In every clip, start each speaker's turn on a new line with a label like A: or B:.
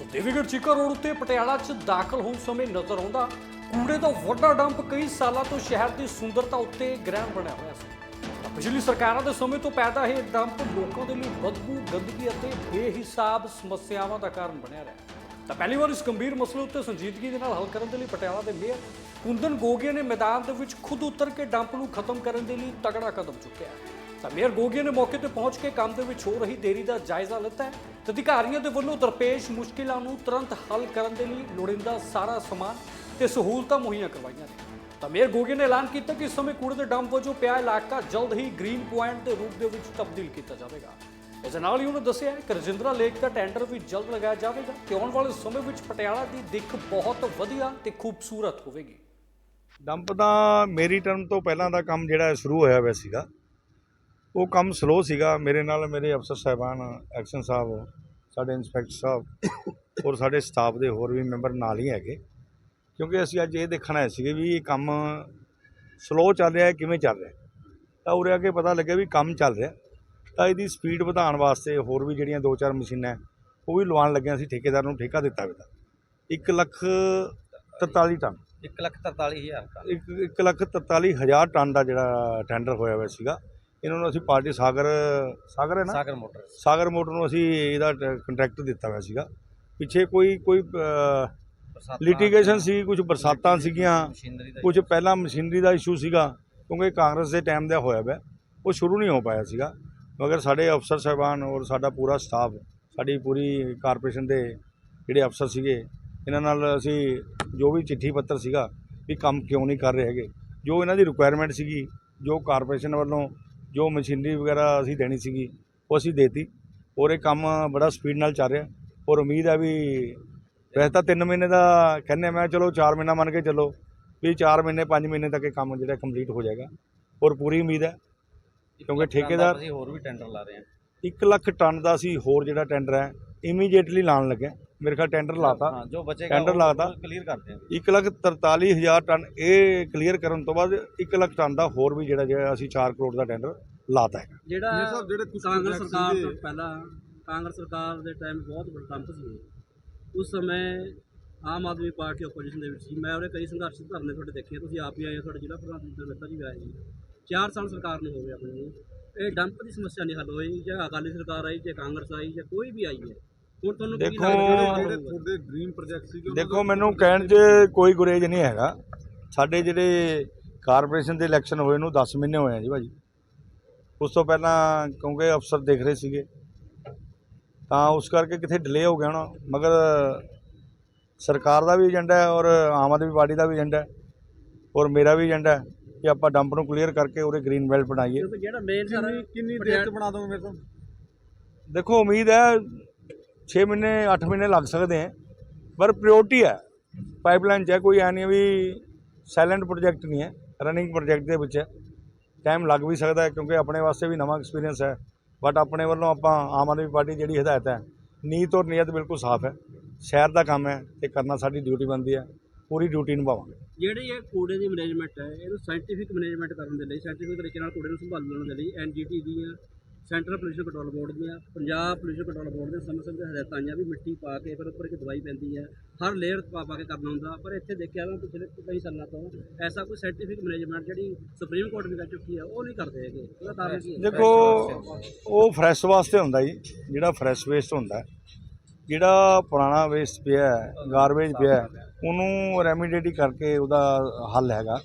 A: ਸੋ ਦੇਵੀਗੜ੍ਹ ਚੀਕਾ road ਉੱਤੇ ਪਟਿਆਲਾ 'ਚ ਦਾਖਲ ਹੋਣ ਸਮੇਂ ਨਜ਼ਰ ਆਉਂਦਾ, ਕੂੜੇ ਦਾ ਵੱਡਾ ਡੰਪ ਕਈ ਸਾਲਾਂ ਤੋਂ ਸ਼ਹਿਰ ਦੀ ਸੁੰਦਰਤਾ ਉੱਤੇ ਗ੍ਰਹਿਣ ਬਣਿਆ ਹੋਇਆ ਸੀ। ਤਾਂ ਪਿਛਲੀ ਸਰਕਾਰਾਂ ਦੇ ਸਮੇਂ ਤੋਂ ਪੈਦਾ ਇਹ ਡੰਪ ਲੋਕਾਂ ਦੇ ਲਈ ਬਦਬੂ, ਗੰਦਗੀ ਅਤੇ ਬੇਹਿਸਾਬ ਸਮੱਸਿਆਵਾਂ ਦਾ ਕਾਰਨ ਬਣਿਆ ਰਿਹਾ। ਤਾਂ ਪਹਿਲੀ ਵਾਰ ਇਸ ਗੰਭੀਰ ਮਸਲੇ ਉੱਤੇ ਸੰਜੀਦਗੀ ਦੇ ਨਾਲ ਹੱਲ ਕਰਨ ਦੇ ਲਈ ਪਟਿਆਲਾ ਦੇ ਮੇਅਰ ਕੁੰਦਨ ਗੋਗਿਆ ਨੇ ਮੈਦਾਨ ਦੇ ਵਿੱਚ ਖੁਦ ਉਤਰ ਕੇ ਡੰਪ ਨੂੰ ਖਤਮ ਕਰਨ ਦੇ ਲਈ ਤਗੜਾ ਕਦਮ ਚੁੱਕਿਆ। ਤਾਂ ਮੇਅਰ ਗੋਗਿਆ ਨੇ ਮੌਕੇ ਤੇ ਪਹੁੰਚ ਕੇ ਕੰਮ ਦੇ ਵਿੱਚ ਹੋ ਰਹੀ ਦੇਰੀ ਦਾ ਜਾਇਜ਼ਾ ਲਿੱਤਾ ਹੈ। ਤੇ ਅਧਿਕਾਰੀਆਂ ਦੇ ਵੱਲੋਂ ਦਰਪੇਸ਼ ਮੁਸ਼ਕਿਲਾਂ ਨੂੰ ਤੁਰੰਤ ਹੱਲ ਕਰਨ ਦੇ ਲਈ ਲੋੜੀਂਦਾ ਸਾਰਾ ਸਮਾਨ ਤੇ ਸਹੂਲਤਾਂ ਮੁਹੱਈਆ ਕਰਵਾਈਆਂ ਨੇ। ਤਾਂ ਮੇਅਰ ਗੋਗੇ ਨੇ ਐਲਾਨ ਕੀਤਾ ਕਿ ਇਸ ਸਮੇਂ ਕੂੜੇ ਦੇ ਡੰਪ ਵਜੋਂ ਪਿਆ ਇਲਾਕਾ ਜਲਦ ਹੀ ਗ੍ਰੀਨ ਪੁਆਇੰਟ ਦੇ ਰੂਪ ਦੇ ਵਿੱਚ ਤਬਦੀਲ ਕੀਤਾ ਜਾਵੇਗਾ। ਇਸ ਦੇ ਨਾਲ ਹੀ ਉਹਨੇ ਦੱਸਿਆ ਕਿ ਰਜਿੰਦਰਾ ਲੇਕ ਦਾ ਟੈਂਡਰ ਵੀ ਜਲਦ ਲਗਾਇਆ ਜਾਵੇਗਾ ਤੇ ਆਉਣ ਵਾਲੇ ਸਮੇਂ ਵਿੱਚ ਪਟਿਆਲਾ ਦੀ ਦਿੱਖ ਬਹੁਤ ਵਧੀਆ ਤੇ ਖੂਬਸੂਰਤ ਹੋਵੇਗੀ।
B: ਡੰਪ ਦਾ ਮੇਰੀ ਟਰਮ ਤੋਂ ਪਹਿਲਾਂ ਦਾ ਕੰਮ ਜਿਹੜਾ ਸ਼ੁਰੂ ਹੋਇਆ ਹੋਇਆ ਸੀਗਾ। ਉਹ ਕੰਮ ਸਲੋ ਸੀਗਾ। ਮੇਰੇ ਨਾਲ ਮੇਰੇ ਅਫਸਰ ਸਾਹਿਬਾਨ ਐਕਸ਼ਨ ਸਾਹਿਬ ਸਾਡੇ ਇੰਸਪੈਕਟਰ ਸਾਹਿਬ ਔਰ ਸਾਡੇ ਸਟਾਫ ਦੇ ਹੋਰ ਵੀ ਮੈਂਬਰ ਨਾਲ ਹੀ ਹੈਗੇ। ਕਿਉਂਕਿ ਅਸੀਂ ਅੱਜ ਇਹ ਦੇਖਣ ਆਏ ਸੀਗੇ ਵੀ ਇਹ ਕੰਮ ਸਲੋ ਚੱਲ ਰਿਹਾ ਹੈ ਕਿਵੇਂ ਚੱਲ ਰਿਹਾ ਹੈ। ਤਾਂ ਉਰੇ ਆ ਕੇ ਪਤਾ ਲੱਗਿਆ ਵੀ ਕੰਮ ਚੱਲ ਰਿਹਾ ਤਾਂ ਇਹਦੀ ਸਪੀਡ ਵਧਾਉਣ ਵਾਸਤੇ ਹੋਰ ਵੀ ਜਿਹੜੀਆਂ ਦੋ ਚਾਰ ਮਸ਼ੀਨਾਂ ਹੈ, ਉਹ ਵੀ ਲਵਾਉਣ ਲੱਗਿਆ ਸੀ ਠੇਕੇਦਾਰ ਨੂੰ ਠੇਕਾ ਦਿੱਤਾ ਹੋਇਆ 1 ਲੱਖ 43 ਟਨ।
C: ਇੱਕ ਲੱਖ ਤਰਤਾਲੀ ਹਜ਼ਾਰ ਦਾ
B: ਇੱਕ ਇੱਕ ਲੱਖ ਤਰਤਾਲੀ ਹਜ਼ਾਰ ਟਨ ਦਾ ਜਿਹੜਾ ਟੈਂਡਰ ਹੋਇਆ ਹੋਇਆ ਸੀਗਾ। ਇਹਨਾਂ ਨੂੰ ਅਸੀਂ ਪਾਰਟੀ ਸਾਗਰ ਸਾਗਰ ਹੈ ਨਾ?
C: ਸਾਗਰ ਮੋਟਰ।
B: ਸਾਗਰ ਮੋਟਰ ਨੂੰ ਅਸੀਂ ਇਹਦਾ ਕੰਟਰੈਕਟ ਦਿੱਤਾ ਹੋਇਆ ਸੀਗਾ। ਪਿੱਛੇ ਕੋਈ ਕੋਈ ਲਿਟੀਗੇਸ਼ਨ ਸੀ ਕੁਝ ਬਰਸਾਤਾਂ ਸੀਗੀਆਂ ਕੁਝ ਪਹਿਲਾਂ ਮਸ਼ੀਨਰੀ ਦਾ ਇਸ਼ੂ ਸੀਗਾ ਕਿਉਂਕਿ ਕਾਂਗਰਸ ਦੇ ਟਾਈਮ ਦਾ ਹੋਇਆ ਹੋਇਆ ਉਹ ਸ਼ੁਰੂ ਨਹੀਂ ਹੋ ਪਾਇਆ ਸੀਗਾ। ਮਗਰ ਸਾਡੇ ਅਫਸਰ ਸਾਹਿਬਾਨ ਔਰ ਸਾਡਾ ਪੂਰਾ ਸਟਾਫ ਸਾਡੀ ਪੂਰੀ ਕਾਰਪੋਰੇਸ਼ਨ ਦੇ ਜਿਹੜੇ ਅਫਸਰ ਸੀਗੇ ਇਹਨਾਂ ਨਾਲ ਅਸੀਂ ਜੋ ਵੀ ਚਿੱਠੀ ਪੱਤਰ ਸੀਗਾ ਵੀ ਕੰਮ ਕਿਉਂ ਨਹੀਂ ਕਰ ਰਹੇ ਹੈਗੇ ਜੋ ਇਹਨਾਂ ਦੀ ਰਿਕੁਆਇਰਮੈਂਟ ਸੀਗੀ ਜੋ ਕਾਰਪੋਰੇਸ਼ਨ ਵੱਲੋਂ ਜੋ ਮਸ਼ੀਨਰੀ ਵਗੈਰਾ ਅਸੀਂ ਦੇਣੀ ਸੀਗੀ ਉਹ ਅਸੀਂ ਦੇਤੀ। ਔਰ ਇਹ ਕੰਮ ਬੜਾ ਸਪੀਡ ਨਾਲ ਚੱਲ ਰਿਹਾ। ਔਰ ਉਮੀਦ ਹੈ ਵੀ ਵੈਸੇ ਤਾਂ 3 ਮਹੀਨੇ ਦਾ ਕਹਿੰਦੇ ਮੈਂ ਚਲੋ 4 ਮਹੀਨਾ ਮੰਨ ਕੇ ਚੱਲੋ ਵੀ 4 ਮਹੀਨੇ 5 ਮਹੀਨੇ ਤੱਕ ਇਹ ਕੰਮ ਜਿਹੜਾ ਕੰਪਲੀਟ ਹੋ ਜਾਏਗਾ। ਔਰ ਪੂਰੀ ਉਮੀਦ ਹੈ ਕਿਉਂਕਿ ਠੇਕੇਦਾਰ-
C: ਅਸੀਂ ਹੋਰ ਵੀ ਟੈਂਡਰ ਲਾ ਰਹੇ ਹਾਂ।
B: 1 ਲੱਖ ਟਨ ਦਾ ਅਸੀਂ ਹੋਰ ਜਿਹੜਾ ਟੈਂਡਰ ਹੈ ਇਮੀਡੀਏਟਲੀ ਲਾਣ ਲੱਗੇ। ਮੇਰੇ ਖਿਆਲ ਟੈਂਡਰ ਲਾਤਾ।
C: ਹਾਂ ਜੋ ਬਚੇਗਾ
B: ਟੈਂਡਰ ਲਾਤਾ।
C: ਕਲੀਅਰ ਕਰਦੇ ਹਾਂ
B: 1 ਲੱਖ 43 ਹਜ਼ਾਰ ਟਨ ਇਹ ਕਲੀਅਰ ਕਰਨ ਤੋਂ ਬਾਅਦ 1 ਲੱਖ ਟਨ ਦਾ ਹੋਰ ਵੀ ਜਿਹੜਾ ਜਿਹੜਾ ਅਸੀਂ 4 ਕਰੋੜ ਦਾ ਟੈਂਡਰ ਲਾਤਾ ਹੈ
D: ਜਿਹੜਾ
E: ਮੇਰੇ ਸਾਹਿਬ ਜਿਹੜੇ ਕੁਛ
D: ਕਾਂਗਰਸ ਸਰਕਾਰ ਤੋਂ ਪਹਿਲਾਂ ਕਾਂਗਰਸ ਸਰਕਾਰ ਦੇ ਟਾਈਮ ਬਹੁਤ ਵੱਡਾ ਕੰਪ ਸੀ ਉਸ ਸਮੇਂ ਆਮ ਆਦਮੀ ਪਾਰਟੀ ਆਪੋਜੀਸ਼ਨ ਦੇ ਵਿੱਚ ਸੀ। ਮੈਂ ਉਹਦੇ ਕਈ ਸੰਘਰਸ਼ ਧਰਨੇ ਤੁਹਾਡੇ ਦੇਖੇ ਆ, ਤੁਸੀਂ ਆਪ ਹੀ ਆਏ ਹੋ, ਤੁਹਾਡੇ ਜ਼ਿਲ੍ਹਾ ਪ੍ਰਧਾਨ ਜੀ ਦਿੱਤਾ ਜੀ ਵੀ ਆਏ ਜੀ 4 ਸਾਲ ਸਰਕਾਰ ਨੂੰ ਹੋ ਗਏ ਆਪਣੀ ਨੂੰ। ਇਹ ਡੰਪ ਦੀ ਸਮੱਸਿਆ ਨਹੀਂ ਹੱਲ ਹੋਈ। ਜਾਂ ਅਕਾਲੀ ਸਰਕਾਰ ਆਈ ਜਾਂ ਕਾਂਗਰਸ ਆਈ ਜਾਂ ਕੋਈ ਵੀ ਆਈ ਹੈ ਹੁਣ ਤੁਹਾਨੂੰ ਕੀ
B: ਦੇਖੋ,
E: ਜਿਹੜੇ? ਤੁਹਾਡੇ ਡ੍ਰੀਮ ਪ੍ਰੋਜੈਕਟ ਸੀਗੇ
B: ਦੇਖੋ ਮੈਨੂੰ ਕਹਿਣ 'ਚ ਕੋਈ ਗੁਰੇਜ ਨਹੀਂ ਹੈਗਾ। ਸਾਡੇ ਜਿਹੜੇ ਕਾਰਪੋਰੇਸ਼ਨ ਦੇ ਇਲੈਕਸ਼ਨ ਹੋਏ ਨੂੰ 10 ਮਹੀਨੇ ਹੋਏ ਆ ਜੀ ਭਾਜੀ। ਉਸ ਤੋਂ ਪਹਿਲਾਂ ਕਿਉਂਕਿ ਅਫਸਰ ਦੇਖ ਰਹੇ ਸੀਗੇ। ਤਾਂ ਉਸ ਕਰਕੇ ਕਿਥੇ ਡਿਲੇ ਹੋ ਗਿਆ ਹੁਣ। ਮਗਰ ਸਰਕਾਰ ਦਾ ਵੀ ਏਜੰਡਾ ਹੈ ਔਰ ਆਮ ਆਦਮੀ ਪਾਰਟੀ ਦਾ ਵੀ ਏਜੰਡਾ ਹੈ। ਔਰ ਮੇਰਾ ਵੀ ਏਜੰਡਾ ਹੈ ਕਿ ਆਪਾਂ ਡੰਪ ਨੂੰ ਕਲੀਅਰ ਕਰਕੇ ਉਹਦੇ ਗ੍ਰੀਨ ਬੈਲਟ ਬਣਾਈਏ।
D: ਜਿਹੜਾ ਮੇਨ ਸਾਰਾ
E: ਕਿੰਨੀ ਕਿੰਨੀ ਦੇਰ ਚ ਬਣਾ ਦੋਗੇ ਮੇਰੇ ਤੋਂ?
B: ਦੇਖੋ ਉਮੀਦ ਹੈ 6 ਮਹੀਨੇ 8 ਮਹੀਨੇ ਲੱਗ ਸਕਦੇ ਹੈ। ਪਰ ਪ੍ਰਾਇੋਰਟੀ ਹੈ। ਪਾਈਪਲਾਈਨ 'ਚ ਹੈ, ਕੋਈ ਐ ਨਹੀਂ ਵੀ ਸਾਇਲੈਂਟ ਪ੍ਰੋਜੈਕਟ ਨਹੀਂ ਹੈ ਰਨਿੰਗ ਪ੍ਰੋਜੈਕਟ ਦੇ ਵਿੱਚ। ਟਾਈਮ ਲੱਗ ਵੀ ਸਕਦਾ ਹੈ, ਕਿਉਂਕਿ ਆਪਣੇ ਵਾਸਤੇ ਵੀ ਨਵਾਂ ਐਕਸਪੀਰੀਅੰਸ ਹੈ। ਬਟ ਆਪਣੇ ਵੱਲੋਂ ਆਪਾਂ ਆਮ ਆਦਮੀ ਪਾਰਟੀ ਜਿਹੜੀ ਹਦਾਇਤ ਹੈ ਨੀਤ ਔਰ ਨੀਅਤ ਬਿਲਕੁਲ ਸਾਫ਼ ਹੈ। ਸ਼ਹਿਰ ਦਾ ਕੰਮ ਹੈ ਤੇ ਕਰਨਾ ਸਾਡੀ ਡਿਊਟੀ ਬਣਦੀ ਹੈ। ਪੂਰੀ ਡਿਊਟੀ ਨਿਭਾਵਾਂਗੇ।
D: ਜਿਹੜੀ ਇਹ ਕੂੜੇ ਦੀ ਮੈਨੇਜਮੈਂਟ ਹੈ, ਇਹਨੂੰ ਸਾਇੰਟੀਫਿਕ ਮੈਨੇਜਮੈਂਟ ਕਰਨ ਦੇ ਲਈ ਸਾਇੰਟੀਫਿਕ ਤਰੀਕੇ ਨਾਲ ਕੂੜੇ ਨੂੰ ਸੰਭਾਲਣ ਦੇ ਲਈ ਐਨਜੀਟੀ ਦੀਆਂ ਸੈਂਟਰਲ ਪੋਲੂਸ਼ਨ ਕੰਟਰੋਲ ਬੋਰਡ ਦੀਆਂ ਪੰਜਾਬ ਪੋਲੂਸ਼ਨ ਕੰਟਰੋਲ ਬੋਰਡ ਦੇ ਸਮੇਂ ਸਮੇਂ ਹਦਾਇਤਾਂ ਆਈਆਂ ਵੀ ਮਿੱਟੀ ਪਾ ਕੇ ਫਿਰ ਉੱਪਰ ਇੱਕ ਦਵਾਈ ਪੈਂਦੀ ਹੈ। ਹਰ ਲੇਅਰ ਪਾ ਪਾ ਕੇ ਕਰਨਾ ਹੁੰਦਾ ਪਰ ਇੱਥੇ ਦੇਖਿਆ ਮੈਂ ਪਿਛਲੇ ਕਈ ਸਾਲਾਂ ਤੋਂ ਐਸਾ ਕੋਈ ਸਾਇੰਟੀਫਿਕ ਮੈਨੇਜਮੈਂਟ ਜਿਹੜੀ ਸੁਪਰੀਮ ਕੋਰਟ ਵੀ ਕਰ ਚੁੱਕੀ ਹੈ ਉਹ ਨਹੀਂ ਕਰਦੇ ਹੈਗੇ। ਉਹਦਾ ਕਾਰਨ ਕੀ ਹੈ?
B: ਦੇਖੋ ਉਹ ਫਰੈਸ਼ ਵਾਸਤੇ ਹੁੰਦਾ ਜੀ ਜਿਹੜਾ ਫਰੈਸ਼ ਵੇਸਟ ਹੁੰਦਾ ਜਿਹੜਾ ਪੁਰਾਣਾ ਵੇਸਟ ਪਿਆ ਗਾਰਬੇਜ ਪਿਆ ਹੈ, ਉਹਨੂੰ ਰੈਮੀਡੀਏਟੀ ਕਰਕੇ ਉਹਦਾ ਹੱਲ ਹੈਗਾ।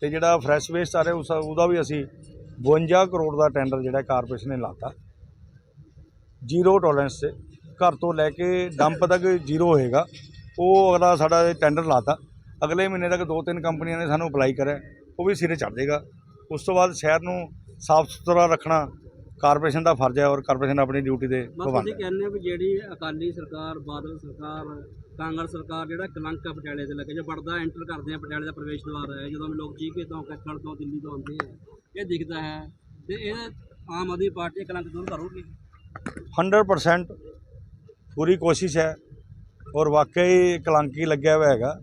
B: ਤੇ ਜਿਹੜਾ ਫਰੈਸ਼ ਵੇਸਟ ਆ ਰਿਹਾ ਉਸ ਉਹਦਾ ਵੀ ਅਸੀਂ 52 ਕਰੋੜ ਦਾ ਟੈਂਡਰ ਜਿਹੜਾ ਕਾਰਪੋਰੇਸ਼ਨ ਨੇ ਲਾਤਾ। ਜ਼ੀਰੋ ਟੋਲਰੈਂਸ ਤੇ ਘਰ ਤੋਂ ਲੈ ਕੇ ਡੰਪ ਤੱਕ ਜ਼ੀਰੋ ਹੋਏਗਾ। ਉਹ ਅਗਲਾ ਸਾਡਾ ਟੈਂਡਰ ਲਾਤਾ। ਅਗਲੇ ਮਹੀਨੇ ਤੱਕ ਦੋ ਤਿੰਨ ਕੰਪਨੀਆਂ ਨੇ ਸਾਨੂੰ ਅਪਲਾਈ ਕਰਿਆ। ਉਹ ਵੀ ਸਿਰੇ ਚੜ ਜਾਏਗਾ। ਉਸ ਤੋਂ ਬਾਅਦ ਸ਼ਹਿਰ ਨੂੰ ਸਾਫ਼ ਸੁਥਰਾ ਰੱਖਣਾ ਕਾਰਪੋਰੇਸ਼ਨ ਦਾ ਫਰਜ਼ ਹੈ ਔਰ ਕਾਰਪੋਰੇਸ਼ਨ ਆਪਣੀ ਡਿਊਟੀ ਦੇ
D: ਤੁਸੀਂ ਕਹਿੰਦੇ ਵੀ ਜਿਹੜੀ ਅਕਾਲੀ ਸਰਕਾਰ ਬਾਦਲ ਸਰਕਾਰ ਕਾਂਗਰਸ ਸਰਕਾਰ ਜਿਹੜਾ ਕਲੰਕ ਆ ਪਟਿਆਲੇ ਦੇ ਲੱਗੇ, ਜੇ ਵੜਦਾ ਐਂਟਰ ਕਰਦੇ ਆ ਪਟਿਆਲੇ ਦਾ ਪ੍ਰਵੇਸ਼ ਦੁਆਰ ਹੈ ਜਦੋਂ ਵੀ ਲੋਕ ਚੀਕੇ ਤੋਂ ਕੱਖੜ ਤੋਂ ਦਿੱਲੀ ਤੋਂ ਆਉਂਦੇ ਆ, ਇਹ ਦਿਖਦਾ ਹੈ ਤੇ ਇਹ ਆਮ ਆਦਮੀ ਪਾਰਟੀ ਕਲੰਕ ਦੂਰ ਕਰੂਗੀ।
B: 100% ਪੂਰੀ ਕੋਸ਼ਿਸ਼ ਹੈ ਔਰ ਵਾਕਈ ਕਲੰਕੀ ਲੱਗਿਆ ਹੋਇਆ ਹੈਗਾ।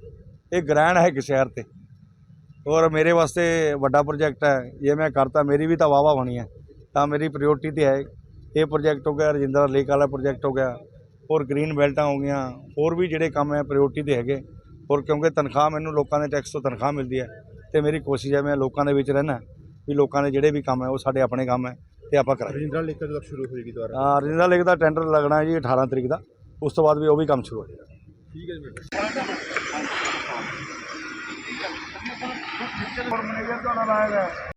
B: ਇਹ ਗ੍ਰਹਿਣ ਹੈ ਕਿ ਸ਼ਹਿਰ ਤੇ। ਔਰ ਮੇਰੇ ਵਾਸਤੇ ਵੱਡਾ ਪ੍ਰੋਜੈਕਟ ਹੈ, ਜੇ ਮੈਂ ਕਰਤਾ, ਮੇਰੀ ਵੀ ਤਾਂ ਵਾਵਾ ਹੋਣੀ ਹੈ। ਤਾਂ ਮੇਰੀ ਪ੍ਰਾਇੋਰਟੀ ਤੇ ਹੈ। ਇਹ ਪ੍ਰੋਜੈਕਟ ਹੋ ਗਿਆ, ਰਜਿੰਦਰ ਲੇਕ ਵਾਲਾ ਪ੍ਰੋਜੈਕਟ ਹੋ ਗਿਆ। ਔਰ ਗ੍ਰੀਨ ਬੈਲਟਾਂ ਹੋ ਗਈਆਂ ਹੋਰ ਵੀ ਜਿਹੜੇ ਕੰਮ ਹੈ ਪ੍ਰਾਇੋਰਟੀ ਦੇ ਹੈਗੇ ਔਰ ਕਿਉਂਕਿ ਤਨਖਾਹ ਮੈਨੂੰ ਲੋਕਾਂ ਦੇ ਟੈਕਸ ਤੋਂ ਤਨਖਾਹ ਮਿਲਦੀ ਹੈ ਤੇ ਮੇਰੀ ਕੋਸ਼ਿਸ਼ ਹੈ ਮੈਂ ਲੋਕਾਂ ਦੇ ਵਿੱਚ ਰਹਿਣਾ ਵੀ ਲੋਕਾਂ ਦੇ ਜਿਹੜੇ ਵੀ ਕੰਮ ਹੈ ਉਹ ਸਾਡੇ ਆਪਣੇ ਕੰਮ ਹੈ ਤੇ ਆਪਾਂ ਕਰਾਂਗੇ।
E: ਰਜਿੰਦਰਾ ਲੇਖ ਕਦੋਂ ਤੱਕ ਸ਼ੁਰੂ ਹੋਏਗੀ ਦੁਬਾਰਾ?
B: ਆ ਰਿਜ਼ਾ ਲੇਕ ਦਾ ਟੈਂਡਰ ਲੱਗਣਾ ਹੈ ਜੀ 18 ਤਰੀਕ ਦਾ ਉਸ ਤੋਂ ਬਾਅਦ ਵੀ ਉਹ ਵੀ ਕੰਮ ਸ਼ੁਰੂ ਹੋ ਜਾਏਗਾ।
E: ਠੀਕ ਹੈ ਜੀ ਮੈਡਮ